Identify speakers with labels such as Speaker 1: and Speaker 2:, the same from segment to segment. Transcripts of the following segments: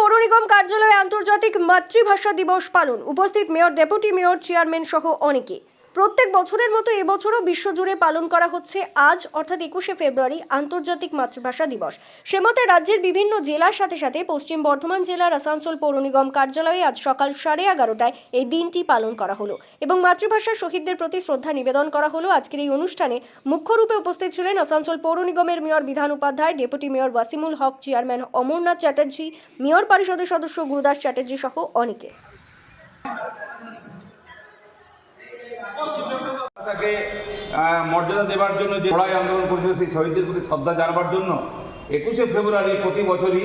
Speaker 1: পৌর নিগম কার্যালয়ে আন্তর্জাতিক মাতৃভাষা দিবস পালন। উপস্থিত মেয়র ডেপুটি মেয়র চেয়ারম্যান সহ অনেকে। প্রত্যেক বছরের মতো এবছরও বিশ্বজুড়ে পালন করা হচ্ছে আজ, অর্থাৎ একুশে ফেব্রুয়ারি, আন্তর্জাতিক মাতৃভাষা দিবস। সে মতে রাজ্যের বিভিন্ন জেলার সাথে সাথে পশ্চিম বর্ধমান জেলার আসানসোল পৌর নিগম কার্যালয়ে আজ সকাল সাড়ে এগারোটায় এই দিনটি পালন করা হলো এবং মাতৃভাষার শহীদদের প্রতি শ্রদ্ধা নিবেদন করা হলো। আজকের এই অনুষ্ঠানে মুখ্যরূপে উপস্থিত ছিলেন আসানসোল পৌর নিগমের mayor Bidhan Upadhyay, deputy mayor Wasimul Haque, chairman Amarnath Chatterjee, mayor পরিষদের সদস্য গুরুদাস চ্যাটার্জি সহ অনেকে।
Speaker 2: তাকে মর্যাদা দেওয়ার জন্য যে লড়াই আন্দোলন করেছিল সেই শহীদদের প্রতি শ্রদ্ধা জানাবার জন্য একুশে ফেব্রুয়ারি প্রতি বছরই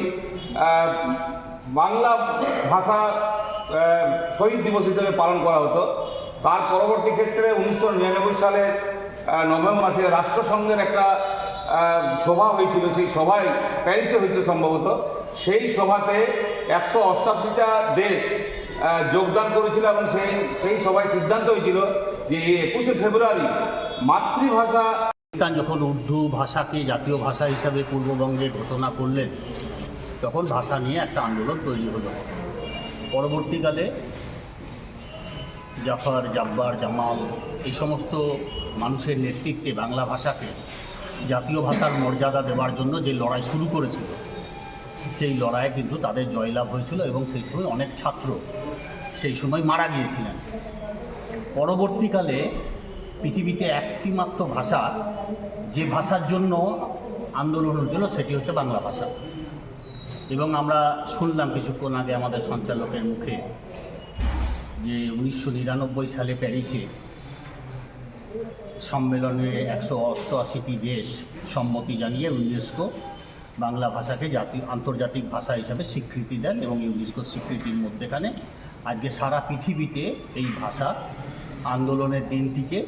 Speaker 2: বাংলা ভাষা শহীদ দিবস হিসেবে পালন করা হতো। তার পরবর্তী ক্ষেত্রে উনিশশো নিরানব্বই আহ, নভেম্বর মাসে রাষ্ট্রসংঘের একটা সভা হয়েছিল। সেই সভায় প্যারিসে হইতো সম্ভবত। সেই সভাতে একশো অষ্টাশিটা দেশ যোগদান করেছিল এবং সেই সেই সবাই সিদ্ধান্ত হয়েছিল যে এই একুশে ফেব্রুয়ারি মাতৃভাষা
Speaker 3: পাকিস্তান যখন উর্দু ভাষাকে জাতীয় ভাষা হিসাবে পূর্ববঙ্গে ঘোষণা করলেন, তখন ভাষা নিয়ে একটা আন্দোলন তৈরি হলো। পরবর্তীকালে জাফর, জাব্বার, জামাল এই সমস্ত মানুষের নেতৃত্বে বাংলা ভাষাকে জাতীয় ভাষার মর্যাদা দেওয়ার জন্য যে লড়াই শুরু করেছিল সেই লড়াইয়ে কিন্তু তাদের জয়লাভ হয়েছিল এবং সেই সময় অনেক ছাত্র সেই সময় মারা গিয়েছিলেন। পরবর্তীকালে পৃথিবীতে একটি মাত্র ভাষা যে ভাষার জন্য আন্দোলন হচ্ছিল সেটি হচ্ছে বাংলা ভাষা। এবং আমরা শুনলাম কিছুক্ষণ আগে আমাদের সঞ্চালকের মুখে যে উনিশশো নিরানব্বই সালে প্যারিসে সম্মেলনে একশো অষ্টআশিটি দেশ সম্মতি জানিয়ে ইউনেস্কো বাংলা ভাষাকে জাতীয় আন্তর্জাতিক ভাষা হিসাবে স্বীকৃতি দেন এবং ইউনেস্কো স্বীকৃতির মধ্যেখানে আজকে সারা পৃথিবীতে এই ভাষা আন্দোলনের দিনটিকে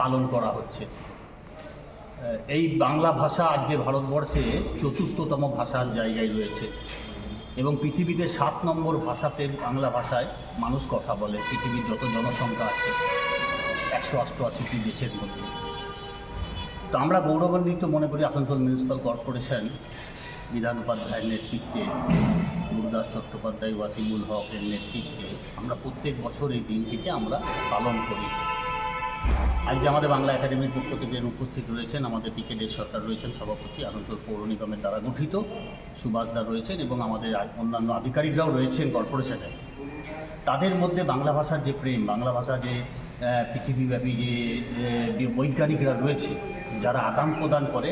Speaker 3: পালন করা হচ্ছে। এই বাংলা ভাষা আজকে ভারতবর্ষে চতুর্থতম ভাষার জায়গায় রয়েছে এবং পৃথিবীতে সাত নম্বর ভাষাতে বাংলা ভাষায় মানুষ কথা বলে, পৃথিবীর যত জনসংখ্যা আছে, একশো অষ্টআশিটি দেশের মধ্যে। তো আমরা গৌরবান্বিত মনে করি আসানসোল মিউনিসিপ্যাল কর্পোরেশন বিধান উপাধ্যায়ের নেতৃত্বে, গুরুদাস চট্টোপাধ্যায়, ওয়াসিমুল হকের নেতৃত্বে আমরা প্রত্যেক বছর এই দিনটিকে আমরা পালন করি। আজ যে আমাদের বাংলা একাডেমির পক্ষ থেকে উপস্থিত রয়েছেন আমাদের পিকেডের সরকার রয়েছেন, সভাপতি আনন্দপুর পৌর নিগমের দ্বারা গঠিত সুভাষদা রয়েছেন এবং আমাদের অন্যান্য আধিকারিকরাও রয়েছেন কর্পোরেশনে। তাদের মধ্যে বাংলা ভাষার যে প্রেম, বাংলা ভাষা যে পৃথিবীব্যাপী যে বৈজ্ঞানিকরা রয়েছে যারা আদান প্রদান করে,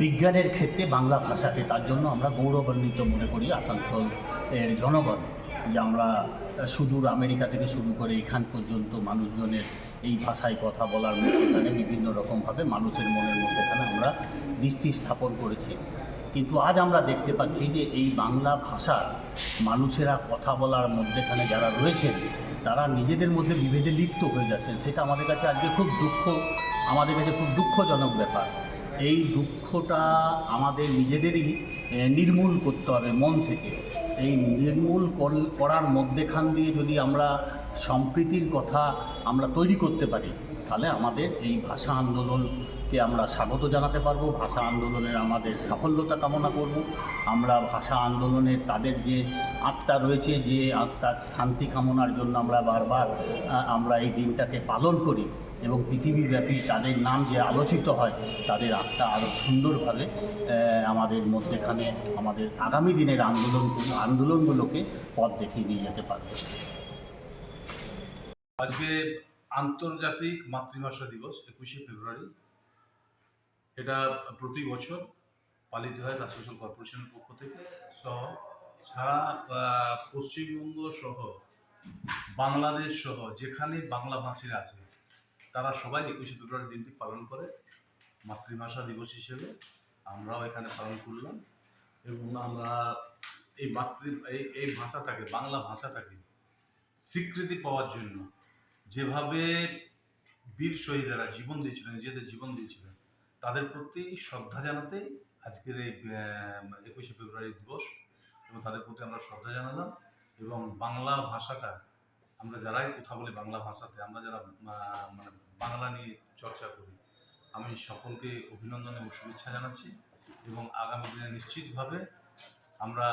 Speaker 3: বিজ্ঞানের ক্ষেত্রে বাংলা ভাষাকে, তার জন্য আমরা গৌরবান্বিত মনে করি আসানসোল এর জনগণ, যে আমরা সুদূর আমেরিকা থেকে শুরু করে এখান পর্যন্ত মানুষজনের এই ভাষায় কথা বলার মধ্যেখানে বিভিন্ন রকমভাবে মানুষের মনের মধ্যেখানে আমরা দৃষ্টি স্থাপন করেছি। কিন্তু আজ আমরা দেখতে পাচ্ছি যে এই বাংলা ভাষার মানুষেরা কথা বলার মধ্যেখানে যারা রয়েছেন, তারা নিজেদের মধ্যে বিভেদে লিপ্ত হয়ে যাচ্ছেন। সেটা আমাদের কাছে আজকে খুব দুঃখ আমাদের কাছে খুব দুঃখজনক ব্যাপার। এই দুঃখটা আমাদের নিজেদেরই নির্মূল করতে হবে মন থেকে। এই নির্মূল কর- করার মধ্যেখান দিয়ে যদি আমরা সম্প্রীতির কথা আমরা তৈরি করতে পারি, তাহলে আমাদের এই ভাষা আন্দোলনকে আমরা স্বাগত জানাতে পারব, ভাষা আন্দোলনের আমাদের সাফল্যতা কামনা করব, আমরা ভাষা আন্দোলনের তাদের যে আত্মা রয়েছে, যে আত্মার শান্তি কামনার জন্য আমরা বারবার আমরা এই দিনটাকে পালন করি এবং পৃথিবীব্যাপী তাদের নাম যে আলোচিত হয়, তাদের আত্মা আরও সুন্দরভাবে আমাদের মধ্যেখানে আমাদের আগামী দিনের আন্দোলন, আন্দোলনগুলোকে পথ দেখিয়ে নিয়ে যেতে পারবে।
Speaker 4: আজকে আন্তর্জাতিক মাতৃভাষা দিবস, একুশে ফেব্রুয়ারি। এটা প্রতি বছর পালিত হয় আসানসোল কর্পোরেশনের পক্ষ থেকে সহ সারা পশ্চিমবঙ্গ সহ, বাংলাদেশ সহ, যেখানে বাংলা ভাষীরা আছে, তারা সবাই একুশে ফেব্রুয়ারি দিনটি পালন করে। মাতৃভাষা দিবস হিসেবে আমরাও এখানে পালন করলাম এবং আমরা এই মাতৃ, এই এই ভাষাটাকে, বাংলা ভাষাটাকে স্বীকৃতি পাওয়ার জন্য যেভাবে বীর শহীদেরা জীবন দিয়েছিলেন, নিজেদের জীবন দিয়েছিলেন, তাদের প্রতি শ্রদ্ধা জানাতে আজকের এই একুশে ফেব্রুয়ারি দিবস এবং তাদের প্রতি আমরা শ্রদ্ধা জানালাম এবং বাংলা ভাষাটা আমরা যারাই কথা বলি বাংলা ভাষাতে, আমরা যারা মানে বাংলা নিয়ে চর্চা করি, আমি সকলকে অভিনন্দন এবং শুভেচ্ছা জানাচ্ছি এবং আগামী দিনে নিশ্চিতভাবে আমরা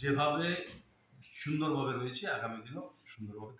Speaker 4: যেভাবে সুন্দরভাবে রয়েছি, আগামী দিনও সুন্দরভাবে